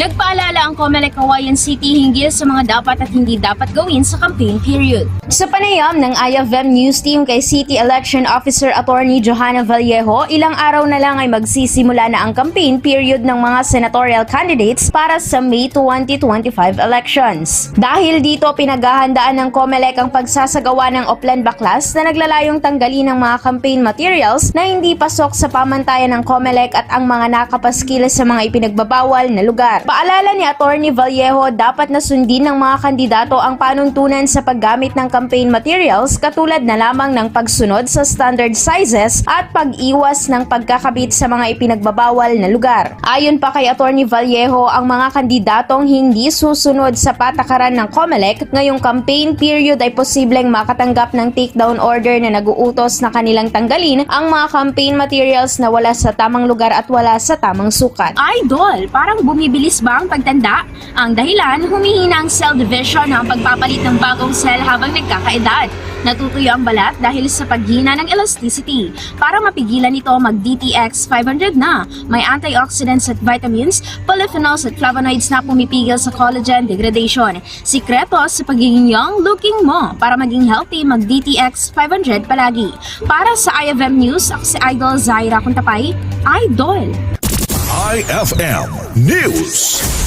Nagpaalala ang Comelec Hawaiian City hinggil sa mga dapat at hindi dapat gawin sa campaign period. Sa panayam ng IFM News Team kay City Election Officer Attorney Johanna Vallejo, ilang araw na lang ay magsisimula na ang campaign period ng mga senatorial candidates para sa May 2025 elections. Dahil dito pinaghahandaan ng Comelec ang pagsasagawa ng Oplan Baklas na naglalayong tanggalin ng mga campaign materials na hindi pasok sa pamantayan ng Comelec at ang mga nakapaskil sa mga ipinagbabawal na lugar. Paalala ni Attorney Vallejo, dapat na sundin ng mga kandidato ang panuntunan sa paggamit ng campaign materials katulad na lamang ng pagsunod sa standard sizes at pag-iwas ng pagkakabit sa mga ipinagbabawal na lugar. Ayon pa kay Attorney Vallejo, ang mga kandidatong hindi susunod sa patakaran ng COMELEC ngayong campaign period ay posibleng makatanggap ng takedown order na naguutos na kanilang tanggalin ang mga campaign materials na wala sa tamang lugar at wala sa tamang sukat. Idol, parang bumibilis ba ang pagtanda? Ang dahilan, humihina ang cell division ng pagpapalit ng bagong cell habang nagkakaedad. Natutuyo ang balat dahil sa paghina ng elasticity. Para mapigilan ito, mag-DTX 500 na. May antioxidants at vitamins, polyphenols at flavonoids na pumipigil sa collagen degradation. Sikreto sa pagiging young looking mo. Para maging healthy, mag-DTX 500 palagi. Para sa IFM News, ako si Idol Zaira Kuntapay. Idol! IFM News.